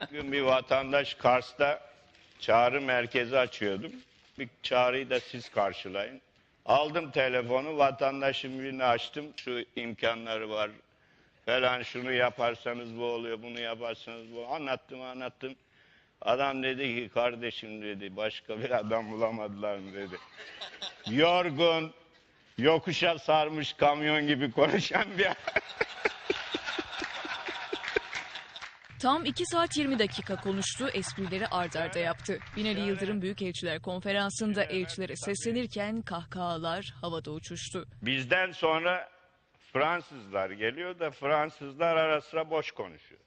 Bugün bir vatandaş Kars'ta çağrı merkezi açıyordum. Bir çağrıyı da siz karşılayın. Aldım telefonu, vatandaşın birini açtım. Şu imkanları var falan şunu yaparsanız bu oluyor, bunu yaparsanız bu. Anlattım, anlattım. Adam dedi ki kardeşim dedi başka bir adam bulamadılar mı dedi. Yorgun, yokuşa sarmış kamyon gibi konuşan bir Tam 2 saat 20 dakika konuştu, esprileri ard arda yaptı. Binali Yıldırım Büyükelçiler Konferansı'nda elçilere seslenirken kahkahalar havada uçuştu. Bizden sonra Fransızlar geliyor da Fransızlar ara sıra boş konuşuyor.